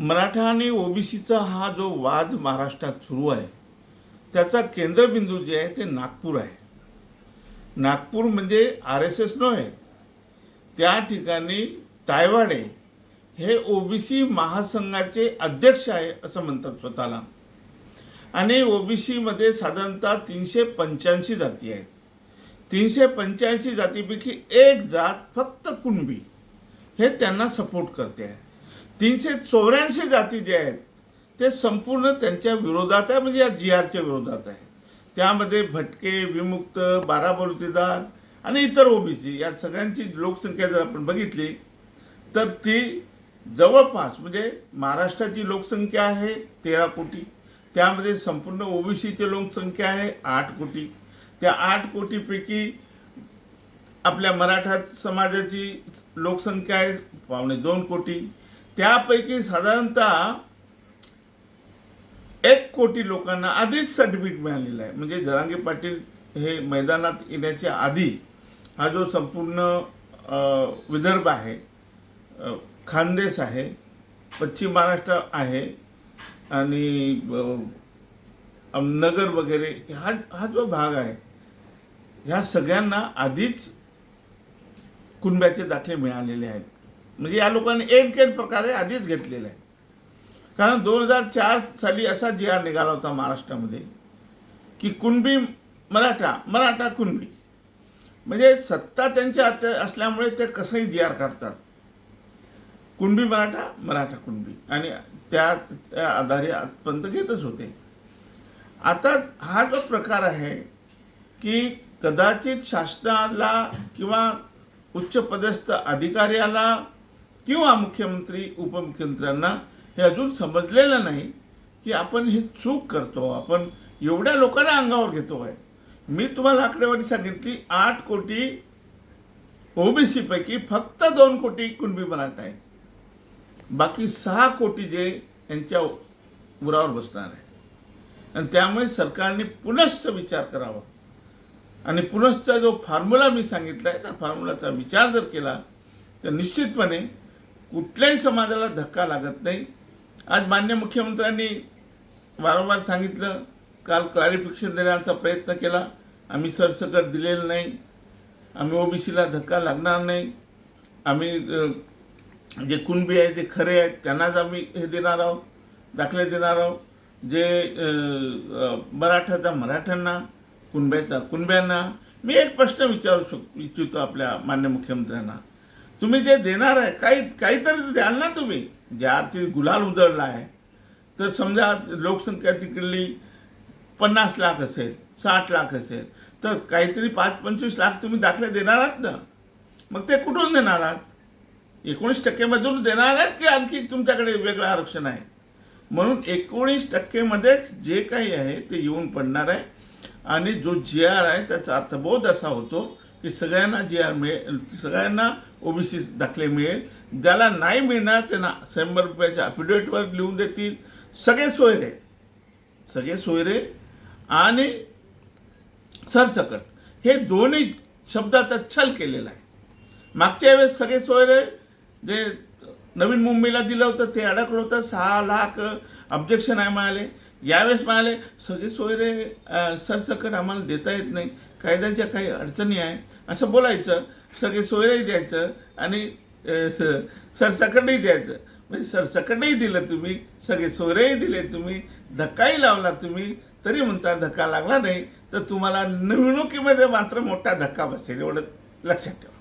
मराठा आणि ओबीसीचा हा जो वाद महाराष्ट्रात सुरू आहे त्याचा केंद्रबिंदू जे आहे ते नागपूर आहे. नागपूर म्हणजे आर एस एस नव्हे त्या ठिकाणी तायवाडे हे ओबीसी महासंघाचे अध्यक्ष आहे असं म्हणतात स्वतःला. आणि ओबीसीमध्ये साधारणतः तीनशे पंच्याऐंशी जाती आहेत. तीनशे पंच्याऐंशी जातीपैकी एक जात फक्त कुणबी हे त्यांना सपोर्ट करते आहे. तीनशे चौऱ्याऐंशी जाती जे आहेत ते संपूर्ण त्यांच्या विरोधात आहे म्हणजे या जी आरच्या विरोधात आहे. त्यामध्ये भटके विमुक्त बारा बलुतेदार आणि इतर ओबीसी या सगळ्यांची लोकसंख्या जर आपण बघितली तर ती जवळपास म्हणजे महाराष्ट्राची लोकसंख्या आहे तेरा कोटी त्यामध्ये संपूर्ण ओबीसीची लोकसंख्या आहे आठ कोटी. त्या आठ कोटीपैकी आपल्या मराठा समाजाची लोकसंख्या आहे पावणे दोन कोटी त्यापैकी साधारणतः एक कोटी लोकांना आधीच सर्टिफिकेट मिळालेलं आहे. म्हणजे जरांगे पाटील हे मैदानात येण्याच्या आधी हा जो संपूर्ण विदर्भ आहे खानदेश आहे पश्चिम महाराष्ट्र आहे आणि नगर वगैरे हा हा जो भाग आहे ह्या सगळ्यांना आधीच कुणब्याचे दाखले मिळालेले आहेत. म्हणजे या लोकांनी एन केन प्रकारे आधीच घेतलेलं आहे. कारण दोन हजार चार साली असा जी आर निघाला होता महाराष्ट्रामध्ये की कुणबी मराठा मराठा कुणबी. म्हणजे सत्ता त्यांच्या हात असल्यामुळे ते कसंही जी आर काढतात. कुणबी मराठा मराठा कुणबी. आणि त्या त्या आधारे आजपर्यंत घेतच होते. आता हा जो प्रकार आहे की कदाचित शासनाला किंवा उच्चपदस्थ अधिकाऱ्याला किंवा मुख्यमंत्री उपमुख्यमंत्र्यांना हे अजून समजलेलं नाही की आपण हे चूक करतो. आपण एवढ्या लोकांना अंगावर घेतो आहे मी तुम्हाला आकडेवारी सांगितली आठ कोटी ओबीसीपैकी फक्त दोन कोटी कुणबी मराठा आहेत बाकी सहा कोटी जे यांच्या उरावर बसणार आहे. आणि त्यामुळे सरकारने पुनश्च विचार करावा. आणि पुनश्चा जो फॉर्म्युला मी सांगितला आहे त्या फॉर्म्युलाचा विचार जर केला तर निश्चितपणे कुठल्याही समाजाला धक्का लागत नाही. आज मान्य मुख्यमंत्र्यांनी वारंवार सांगितलं काल क्लॅरिफिकेशन देण्याचा प्रयत्न केला. आम्ही सरसकट दिलेलं नाही. आम्ही ओबीसीला धक्का लागणार नाही. आम्ही जे कुणबी आहे जे खरे आहेत त्यांनाच आम्ही हे देणार आहोत दाखले देणार आहोत. जे अ, मराठाचा मराठ्यांना कुणब्याचा कुणब्यांना मी एक प्रश्न विचारू शक इच्छितो आपल्या मान्य मुख्यमंत्र्यांना. तुम्ही जे देणार आहे काही काहीतरी द्याल ना तुम्ही. ज्या अर्थी गुलाल उधळला आहे. तर समजा लोकसंख्या तिकडली पन्नास लाख असेल साठ लाख असेल तर काहीतरी पाच पंचवीस लाख तुम्ही दाखले देणार आहात ना. मग ते कुठून देणार आहात? एकोणीस टक्केमधून देणार आहेत की आणखी तुमच्याकडे वेगळं आरक्षण आहे? म्हणून एकोणीस टक्केमध्येच जे काही आहे ते येऊन पडणार आहे. आणि जो जी आर आहे त्याचा अर्थबोध असा होतो की सगळ्यांना जी आर मिळेल सगळ्यांना ओबीसी दाखले मिळेल. ज्याला नाही मिळणार त्यांना शंभर रुपयाच्या अफिडेविटवर लिहून देतील. सगळे सोयरे. सगळे सोयरे आणि सरसकट. हे दोन्ही शब्दाचा छल केलेला आहे. मागच्या वेळेस सगळे सोयरे जे नवीन मुंबईला दिलं होतं ते अडकलं होतं. सहा लाख ऑब्जेक्शन आहे म्हणाले. यावेळेस म्हणाले सगळे सोयरे सरसकट आम्हाला देता येत नाही. कायद्याच्या काही अडचणी आहे असं बोलायचं सगळे सोयरेही द्यायचं आणि सरसकटही द्यायचं. म्हणजे सरसकटही दिलं तुम्ही सगळे सोयरेही दिले तुम्ही धक्काही लावला तुम्ही तरी म्हणता धक्का लागला नाही तर तुम्हाला निवडणुकीमध्ये मात्र मोठा धक्का बसेल एवढं लक्षात ठेवा.